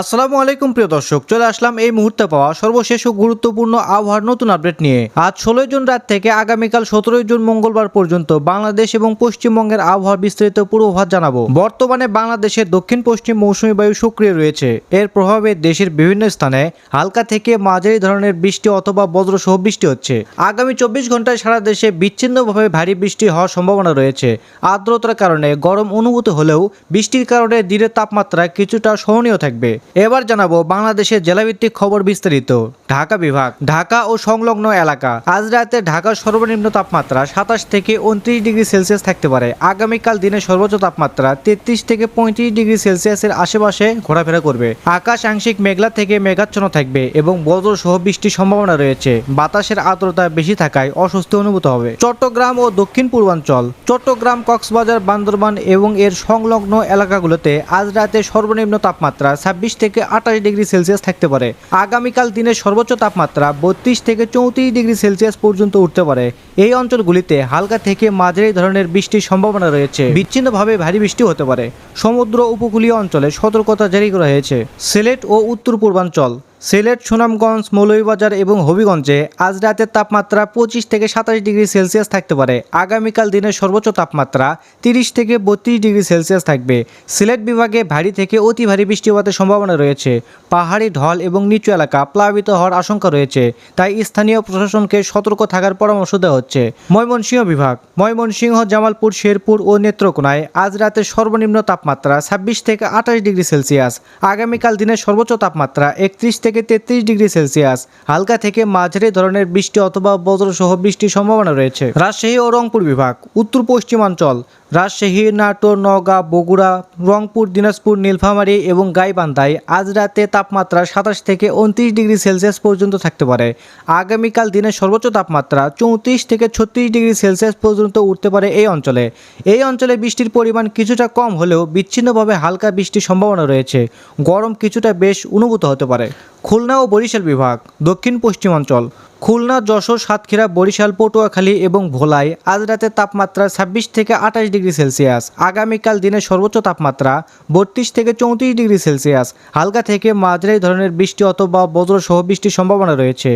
আসসালামু আলাইকুম, প্রিয় দর্শক। চলে আসলাম এই মুহূর্তে পাওয়া সর্বশেষ ও গুরুত্বপূর্ণ আবহাওয়ার নতুন আপডেট নিয়ে। আজ ষোলোই জুন রাত থেকে আগামীকাল সতেরোই জুন মঙ্গলবার পর্যন্ত বাংলাদেশ এবং পশ্চিমবঙ্গের আবহাওয়ার বিস্তারিত পূর্বাভাস জানাব। বর্তমানে বাংলাদেশের দক্ষিণ পশ্চিম মৌসুমী বায়ু সক্রিয় রয়েছে। এর প্রভাবে দেশের বিভিন্ন স্থানে হালকা থেকে মাঝারি ধরনের বৃষ্টি অথবা বজ্রসহ বৃষ্টি হচ্ছে। আগামী চব্বিশ ঘন্টায় সারা দেশে বিচ্ছিন্নভাবে ভারী বৃষ্টি হওয়ার সম্ভাবনা রয়েছে। আর্দ্রতার কারণে গরম অনুভূত হলেও বৃষ্টির কারণে দিনের তাপমাত্রা কিছুটা সহনীয় থাকবে। এবার জানাব বাংলাদেশের জেলাভিত্তিক খবর বিস্তারিত। ঢাকা বিভাগ, ঢাকা ও সংলগ্ন এলাকা। আজ রাতে ঢাকার সর্বনিম্ন তাপমাত্রা সাতাশ থেকে উনত্রিশ ডিগ্রি সেলসিয়াস থাকতে পারে। আগামীকাল দিনের সর্বোচ্চ তাপমাত্রা তেত্রিশ থেকে পঁয়ত্রিশ ডিগ্রি সেলসিয়াসের আশেপাশে ঘোরাফেরা করবে। আকাশ আংশিক মেঘলা থেকে মেঘাচ্ছন্ন থাকবে এবং বজ্র সহ বৃষ্টির সম্ভাবনা রয়েছে। বাতাসের আর্দ্রতা বেশি থাকায় অস্বস্তি অনুভূত হবে। চট্টগ্রাম ও দক্ষিণ পূর্বাঞ্চল, চট্টগ্রাম, কক্সবাজার, বান্দরবান এবং এর সংলগ্ন এলাকাগুলোতে আজ রাতে সর্বনিম্ন তাপমাত্রা ছাব্বিশ থেকে আঠাশ ডিগ্রি সেলসিয়াস থাকতে পারে। আগামীকাল দিনের সর্বোচ্চ তাপমাত্রা বত্রিশ থেকে চৌত্রিশ ডিগ্রি সেলসিয়াস পর্যন্ত উঠতে পারে। এই অঞ্চলগুলিতে হালকা থেকে মাঝারি ধরনের বৃষ্টির সম্ভাবনা রয়েছে। বিচ্ছিন্নভাবে ভারী বৃষ্টি হতে পারে। সমুদ্র উপকূলীয় অঞ্চলে সতর্কতা জারি করা হয়েছে। সিলেট ও উত্তর পূর্বাঞ্চল সিলেট, সুনামগঞ্জ, মৌলভীবাজার এবং হবিগঞ্জে আজ রাতের তাপমাত্রা পঁচিশ থেকে সাতাশ ডিগ্রি সেলসিয়াস থাকতে পারে। আগামীকাল দিনের সর্বোচ্চ তাপমাত্রা তিরিশ থেকে বত্রিশ ডিগ্রি সেলসিয়াস থাকবে। সিলেট বিভাগে ভারী থেকে অতি ভারী বৃষ্টিপাতের সম্ভাবনা রয়েছে। পাহাড়ি ঢল এবং নিচু এলাকা প্লাবিত হওয়ার আশঙ্কা রয়েছে, তাই স্থানীয় প্রশাসনকে সতর্ক থাকার পরামর্শ দেওয়া হচ্ছে। ময়মনসিংহ বিভাগ, ময়মনসিংহ, জামালপুর, শেরপুর ও নেত্রকোনায় আজ রাতের সর্বনিম্ন তাপমাত্রা ছাব্বিশ থেকে আঠাশ ডিগ্রি সেলসিয়াস। আগামীকাল দিনের সর্বোচ্চ তাপমাত্রা একত্রিশ থেকে তেত্রিশ ডিগ্রি সেলসিয়াস। হালকা থেকে মাঝারি ধরনের বৃষ্টি অথবা বজ্রসহ বৃষ্টির সম্ভাবনা রয়েছে। রাজশাহী ও রংপুর বিভাগ, উত্তর পশ্চিমাঞ্চল, রাজশাহী, নাটোর, নওগাঁ, বগুড়া, রংপুর, দিনাজপুর, নীলফামারী এবং গাইবান্ধায় আজ রাতে তাপমাত্রা সাতাশ থেকে উনত্রিশ ডিগ্রি সেলসিয়াস পর্যন্ত থাকতে পারে। আগামীকাল দিনের সর্বোচ্চ তাপমাত্রা চৌত্রিশ থেকে ছত্রিশ ডিগ্রি সেলসিয়াস পর্যন্ত উঠতে পারে এই অঞ্চলে। এই অঞ্চলে বৃষ্টির পরিমাণ কিছুটা কম হলেও বিচ্ছিন্নভাবে হালকা বৃষ্টির সম্ভাবনা রয়েছে। গরম কিছুটা বেশ অনুভূত হতে পারে। খুলনা ও বরিশাল বিভাগ দক্ষিণ পশ্চিমাঞ্চল খুলনা, যশোর, সাতক্ষীরা, বরিশাল, পটুয়াখালী এবং ভোলায় আজ রাতে তাপমাত্রা ছাব্বিশ থেকে আঠাশ ডিগ্রি সেলসিয়াস। আগামীকাল দিনের সর্বোচ্চ তাপমাত্রা বত্রিশ থেকে চৌত্রিশ ডিগ্রি সেলসিয়াস। হালকা থেকে মাঝারি ধরনের বৃষ্টি অথবা বজ্রসহ বৃষ্টির সম্ভাবনা রয়েছে।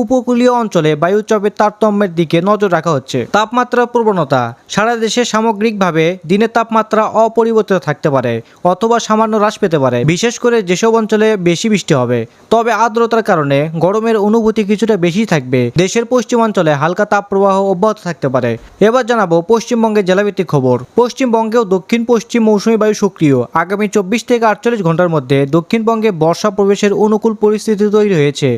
উপকূলীয় অঞ্চলে বায়ুচাপের তারতম্যের দিকে নজর রাখা হচ্ছে। তাপমাত্রার প্রবণতা, সারা দেশে সামগ্রিকভাবে দিনের তাপমাত্রা অপরিবর্তিত থাকতে পারে অথবা সামান্য হ্রাস পেতে পারে। বিশেষ করে যেসব অঞ্চলে বেশি বৃষ্টি হবে। তবে আর্দ্রতার কারণে গরমের অনুভূতি কিছুটা বেশি থাকবে। দেশের পশ্চিমাঞ্চলে হালকা তাপপ্রবাহ অব্যাহত থাকতে পারে। এবার জানাব পশ্চিমবঙ্গের জেলাভিত্তিক খবর। পশ্চিমবঙ্গেও দক্ষিণ পশ্চিম মৌসুমী বায়ু সক্রিয়। আগামী চব্বিশ থেকে আটচল্লিশ ঘণ্টার মধ্যে দক্ষিণবঙ্গে বর্ষা প্রবেশের অনুকূল পরিস্থিতি তৈরি হয়েছে।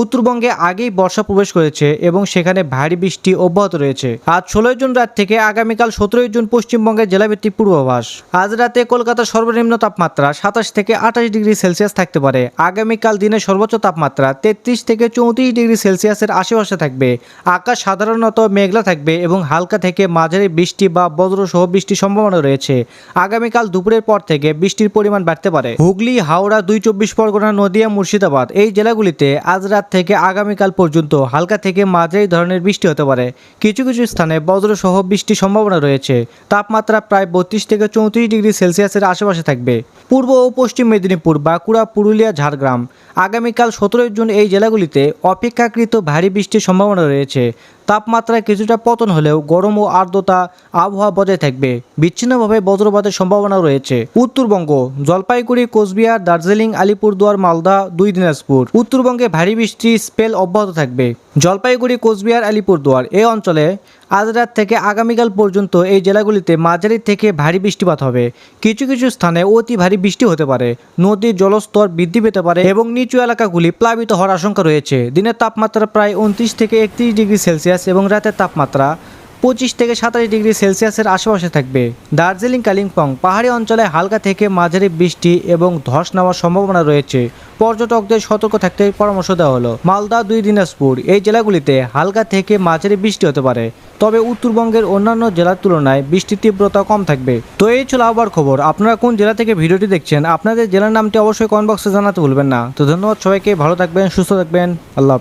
উত্তরবঙ্গে আগেই বর্ষা প্রবেশ করেছে এবং সেখানে ভারী বৃষ্টি অব্যাহত রয়েছে। আজ ষোলোই জুন রাত থেকে আগামীকাল সতেরোই জুন পশ্চিমবঙ্গের জেলাভিত্তিক পূর্বাভাস। আজ রাতে কলকাতার সর্বনিম্ন তাপমাত্রা সাতাশ থেকে আঠাশ ডিগ্রি সেলসিয়াস থাকতে পারে। আগামীকাল দিনে সর্বোচ্চ তাপমাত্রা তেত্রিশ থেকে চৌত্রিশ ডিগ্রি সেলসিয়াসের আশেপাশে থাকবে। আকাশ সাধারণত মেঘলা থাকবে এবং হালকা থেকে মাঝারি বৃষ্টি বা বজ্রসহ বৃষ্টির সম্ভাবনা রয়েছে। আগামীকাল দুপুরের পর থেকে বৃষ্টির পরিমাণ বাড়তে পারে। হুগলি, হাওড়া, দুই চব্বিশ পরগনা, নদিয়া, মুর্শিদাবাদ এই জেলাগুলিতে আজ রাত থেকে আগামীকাল পর্যন্ত হালকা থেকে মাঝারি ধরনের বৃষ্টি হতে পারে। কিছু কিছু স্থানে বজ্রসহ বৃষ্টির সম্ভাবনা রয়েছে। তাপমাত্রা প্রায় বত্রিশ থেকে চৌত্রিশ ডিগ্রি সেলসিয়াসের আশেপাশে থাকবে। পূর্ব ও পশ্চিম মেদিনীপুর, বাঁকুড়া, পুরুলিয়া, ঝাড়গ্রাম। আগামীকাল সতেরোই জুন এই জেলাগুলিতে অপেক্ষাকৃত ভারী বৃষ্টির সম্ভাবনা রয়েছে। তাপমাত্রায় কিছুটা পতন হলেও গরম ও আর্দ্রতা আবহাওয়া বজায় থাকবে। বিচ্ছিন্নভাবে বজ্রপাতের সম্ভাবনা রয়েছে। উত্তরবঙ্গ, জলপাইগুড়ি, কোচবিহার, দার্জিলিং, আলিপুরদুয়ার, মালদা, দুই দিনাজপুর। উত্তরবঙ্গে ভারী বৃষ্টি স্পেল অব্যাহত থাকবে। জলপাইগুড়ি, কোচবিহার, আলিপুরদুয়ার এ অঞ্চলে আজ রাত থেকে আগামীকাল পর্যন্ত এই জেলাগুলিতে মাঝারি থেকে ভারী বৃষ্টিপাত হবে। কিছু কিছু স্থানে অতি ভারী বৃষ্টি হতে পারে। নদীর জলস্তর বৃদ্ধি পেতে পারে এবং নিচু এলাকাগুলি প্লাবিত হওয়ার আশঙ্কা রয়েছে। দিনের তাপমাত্রা প্রায় উনত্রিশ থেকে একত্রিশ ডিগ্রি সেলসিয়াস এবং রাতের তাপমাত্রা পঁচিশ থেকে সাতাশ ডিগ্রি সেলসিয়াসের আশেপাশে থাকবে। দার্জিলিং, কালিম্পং পাহাড়ি অঞ্চলে হালকা থেকে মাঝারি বৃষ্টি এবং ধস নেওয়ার সম্ভাবনা রয়েছে। পর্যটকদের সতর্ক থাকতে পরামর্শ দেওয়া হলো। মালদা, দুই দিনাজপুর এই জেলাগুলিতে হালকা থেকে মাঝারি বৃষ্টি হতে পারে। তবে উত্তরবঙ্গের অন্যান্য জেলার তুলনায় বৃষ্টির তীব্রতা কম থাকবে। তো এই ছিল আবার খবর। আপনারা কোন জেলা থেকে ভিডিওটি দেখছেন, আপনাদের জেলার নামটি অবশ্যই কমেন্ট বক্সে জানাতে ভুলবেন না। তো ধন্যবাদ সবাইকে, ভালো থাকবেন, সুস্থ থাকবেন, আল্লাহ হাফেজ।